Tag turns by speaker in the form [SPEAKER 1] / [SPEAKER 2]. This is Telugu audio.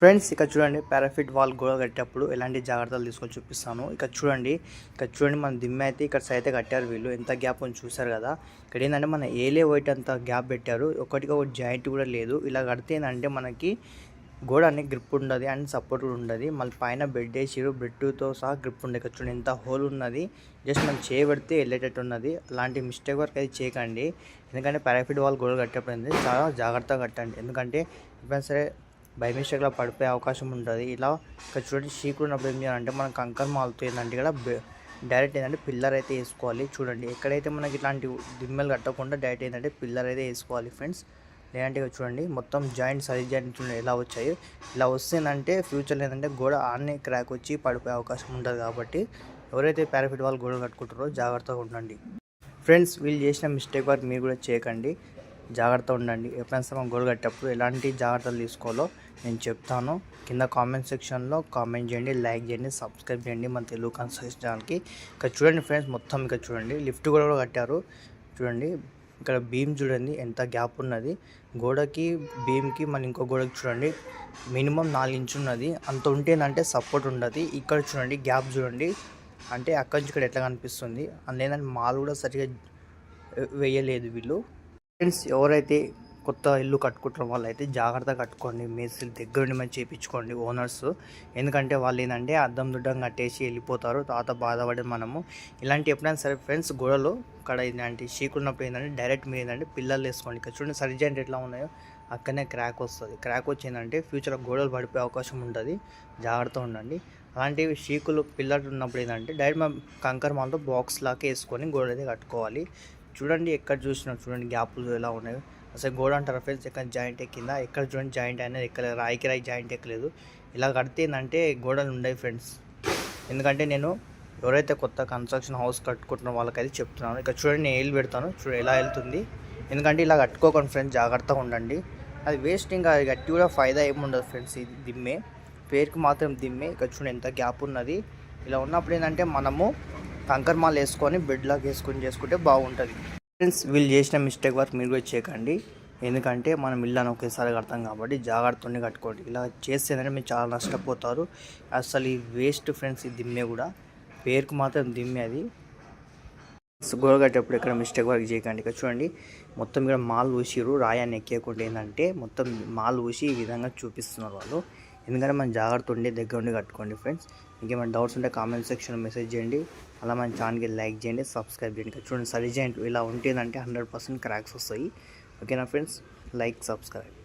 [SPEAKER 1] ఫ్రెండ్స్ ఇక్కడ చూడండి పారాఫిట్ వాల్ గోడ కట్టేటప్పుడు ఎలాంటి జాగ్రత్తలు తీసుకొని చూపిస్తాను. ఇక్కడ చూడండి ఇక్కడ చూడండి మన దిమ్మ అయితే ఇక్కడ సైతే అయితే కట్టారు వీళ్ళు. ఎంత గ్యాప్ ఉంది చూసారు కదా. ఇక్కడ ఏంటంటే మన ఏలే వైట్ అంత గ్యాప్ పెట్టారు. ఒకటికి ఒక జాయింట్ కూడా లేదు. ఇలా కడితే ఏంటంటే మనకి గోడ అనే గ్రిప్ ఉండదు అండ్ సపోర్ట్ కూడా ఉండదు. మళ్ళీ పైన బెడ్ వేసిరు బెడ్తో సహా గ్రిప్ ఉండదు ఇక్కడ చూడండి ఎంత హోల్ ఉన్నది. జస్ట్ మనం చేయబడితే వెళ్ళేటట్టు ఉన్నది. అలాంటి మిస్టేక్ వరకు అయితే చేయకండి. ఎందుకంటే పారాఫిట్ వాల్ గోడ కట్టేటప్పుడు చాలా జాగ్రత్తగా కట్టండి. ఎందుకంటే ఎప్పుడైనా సరే బై మిస్టేక్లో పడిపోయే అవకాశం ఉంటుంది. ఇలా ఇక్కడ చూడండి షీక్ ఉన్నప్పుడు ఏం చేయాలంటే మనం కంకర్ మాలుతో ఏంటంటే ఇక్కడ డైరెక్ట్ ఏంటంటే పిల్లర్ అయితే వేసుకోవాలి. చూడండి ఎక్కడైతే మనకి ఇట్లాంటి దిమ్మెలు కట్టకుండా డైరెక్ట్ ఏంటంటే పిల్లర్ అయితే వేసుకోవాలి ఫ్రెండ్స్. లేదంటే చూడండి మొత్తం జాయింట్ సరి జాయింట్ ఎలా వచ్చాయి? ఇలా వస్తుందంటే ఫ్యూచర్లో ఏంటంటే గోడ ఆన్నే క్రాక్ వచ్చి పడిపోయే అవకాశం ఉంటుంది కాబట్టి ఎవరైతే పారాఫిట్ వాళ్ళు గోడ కట్టుకుంటారో జాగ్రత్తగా ఉండండి. ఫ్రెండ్స్ వీళ్ళు చేసిన మిస్టేక్ వారు మీరు కూడా చేయకండి. జాగ్రత్త ఉండండి. ఎప్పుడైనా సరే గోల్ కట్టేటప్పుడు ఎలాంటి జాగ్రత్తలు తీసుకోవాలో నేను చెప్తాను. కింద కామెంట్ సెక్షన్లో కామెంట్ చేయండి లైక్ చేయండి సబ్స్క్రైబ్ చేయండి మన తెలుగు కన్స్ట్రక్షన్ ఛానల్కి. ఇక్కడ చూడండి ఫ్రెండ్స్ మొత్తం ఇక్కడ చూడండి. లిఫ్ట్ కూడా కూడా కట్టారు. చూడండి ఇక్కడ బీమ్ చూడండి ఎంత గ్యాప్ ఉన్నది. గోడకి బీమ్కి మన ఇంకో గోడకి చూడండి మినిమం నాలుగు ఇంచు ఉన్నది. అంత ఉంటేనంటే సపోర్ట్ ఉండదు. ఇక్కడ చూడండి గ్యాప్ చూడండి. అంటే అక్కడి నుంచి ఇక్కడ ఎట్లా కనిపిస్తుంది? అందులో మాల్ కూడా సరిగా వేయలేదు వీళ్ళు. ఫ్రెండ్స్ ఎవరైతే కొత్త ఇల్లు కట్టుకుంటున్న వాళ్ళు అయితే జాగ్రత్తగా కట్టుకోండి. మేస్త్రి దగ్గర ఉండి మంచి చేయించుకోండి ఓనర్స్. ఎందుకంటే వాళ్ళు ఏంటంటే అద్దం దుడ్డం కట్టేసి వెళ్ళిపోతారు. తాత బాధపడి మనము. ఇలాంటి ఎప్పుడైనా సరే ఫ్రెండ్స్ గోడలు ఇక్కడ ఏంటంటే చీకున్నప్పుడు ఏంటంటే డైరెక్ట్ మీరు ఏంటంటే పిల్లలు వేసుకోండి. ఇక్కడ చూడండి సర్జెంట్ ఎట్లా ఉన్నాయో. అక్కడనే క్రాక్ వస్తుంది. క్రాక్ వచ్చిందంటే ఫ్యూచర్లో గోడలు పడిపోయే అవకాశం ఉంటుంది. జాగ్రత్తగా ఉండండి. అలాంటివి షీకులు పిల్లలు ఉన్నప్పుడు ఏంటంటే డైరెక్ట్ మా కంకర్ మాలతో బాక్స్ లాగా వేసుకొని గోడ అయితే కట్టుకోవాలి. చూడండి ఎక్కడ చూసినా చూడండి గ్యాప్లు ఎలా ఉన్నాయి. అసలు గోడ అంటారు ఫ్రెండ్స్ ఎక్కడ జాయింట్ ఎక్కిందా? ఎక్కడ చూడండి జాయింట్ అనేది ఎక్కలేదు. రాయికి రాయి జాయింట్ ఎక్కలేదు. ఇలా కడితే ఏంటంటే గోడలు ఉండవు ఫ్రెండ్స్ ఎందుకంటే నేను ఎవరైతే కొత్త కన్స్ట్రక్షన్ హౌస్ కట్టుకుంటున్న వాళ్ళకైతే చెప్తున్నాను. ఇక్కడ చూడండి నేను ఏళ్ళు పెడతాను. చూడండి ఎలా వెళ్తుంది. ఎందుకంటే ఇలా కట్టుకోకండి ఫ్రెండ్స్ జాగ్రత్తగా ఉండండి. అది వేస్ట్ ఇంకా అది గట్టి కూడా ఫైదా ఏముండదు ఫ్రెండ్స్ ఇది దిమ్మే. పేరుకి మాత్రం దిమ్మే. ఇక్కడ చూడండి ఎంత గ్యాప్ ఉన్నది. ఇలా ఉన్నప్పుడు ఏంటంటే మనము కంకర్ మాల్ వేసుకొని బెడ్లాగా వేసుకొని చేసుకుంటే బాగుంటుంది. ఫ్రెండ్స్ వీళ్ళు చేసిన మిస్టేక్ వరకు మీరు కూడా చేయకండి. ఎందుకంటే మనం ఇల్లు అని ఒకేసారి కడతాం కాబట్టి జాగ్రత్తని కట్టుకోండి. ఇలా చేస్తేనే మీరు చాలా నష్టపోతారు. అసలు ఈ వేస్ట్ ఫ్రెండ్స్ ఈ దిమ్మె కూడా. పేరుకు మాత్రం దిమ్మె అది. గోడ కట్టేటప్పుడు ఇక్కడ మిస్టేక్ వర్క్ చేయకండి. ఇక్కడ చూడండి మొత్తం ఇక్కడ మాల్ ఊసిరు రాయాన్ని ఎక్కేయకుండా ఏంటంటే మొత్తం మాల్ ఊసి ఈ విధంగా చూపిస్తున్నారు వాళ్ళు. ఎందుకంటే మనం జాగ్రత్త ఉండి దగ్గర ఉండి కట్టుకోండి ఫ్రెండ్స్ ఇంకేమైనా డౌట్స్ ఉంటే కామెంట్ సెక్షన్లో మెసేజ్ చేయండి. అలా మన ఛానల్కి లైక్ చేయండి సబ్స్క్రైబ్ చేయండి. చూడండి చూడండి సరిజెంట్ ఇలా ఉంటుందంటే హండ్రెడ్ పర్సెంట్ క్రాక్స్ వస్తాయి. ఓకేనా ఫ్రెండ్స్ లైక్ సబ్స్క్రైబ్